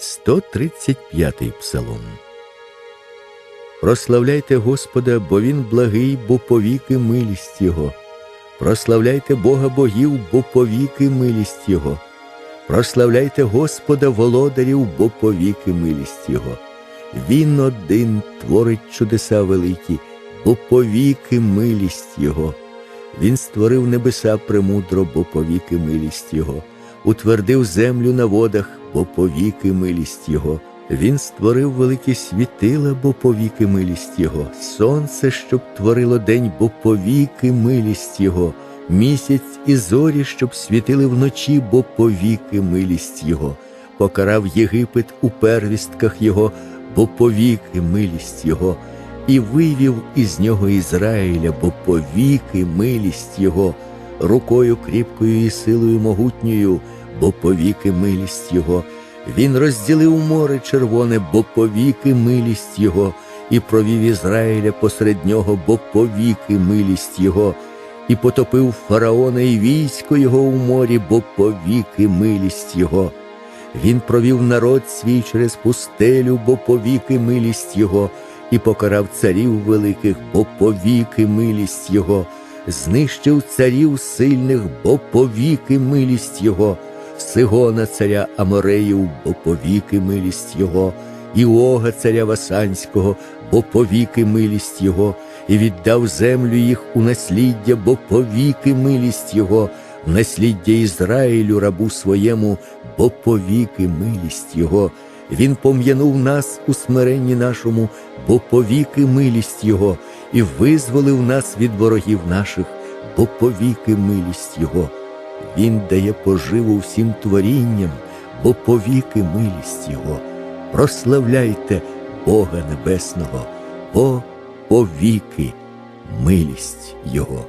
135 псалом. Прославляйте Господа, бо Він благий, бо повіки милість Його. Прославляйте Бога богів, бо повіки милість Його. Прославляйте Господа володарів, бо повіки милість Його. Він один творить чудеса великі, бо повіки милість Його. Він створив небеса премудро, бо повіки милість Його, утвердив землю на водах, бо повіки милість Його. Він створив великі світила, бо повіки милість Його, сонце, щоб творило день, бо повіки милість Його, місяць і зорі, щоб світили вночі, бо повіки милість Його, покарав Єгипет у первістках Його, бо повіки милість Його, і вивів із нього Ізраїля, бо повіки милість Його, рукою кріпкою і силою могутньою, бо повіки милість Його. Він розділив море червоне, бо повіки милість Його, і провів Ізраїля посеред нього, бо повіки милість Його, і потопив фараона і військо його у морі, бо повіки милість Його. Він провів народ свій через пустелю, бо повіки милість Його, і покарав царів великих, бо повіки милість Його, знищив царів сильних, бо повіки милість Його. Сигона царя Амореїв, бо повіки милість Його, і Ога царя Васанського, бо повіки милість Його, і віддав землю їх у насліддя, бо повіки милість Його, в насліддя Ізраїлю, рабу своєму, бо повіки милість Його. Він пом'янув нас у смиренні нашому, бо повіки милість Його, і визволив нас від ворогів наших, бо повіки милість Його. Він дає поживу всім творінням, бо повіки милість Його. Прославляйте Бога Небесного, бо повіки милість Його.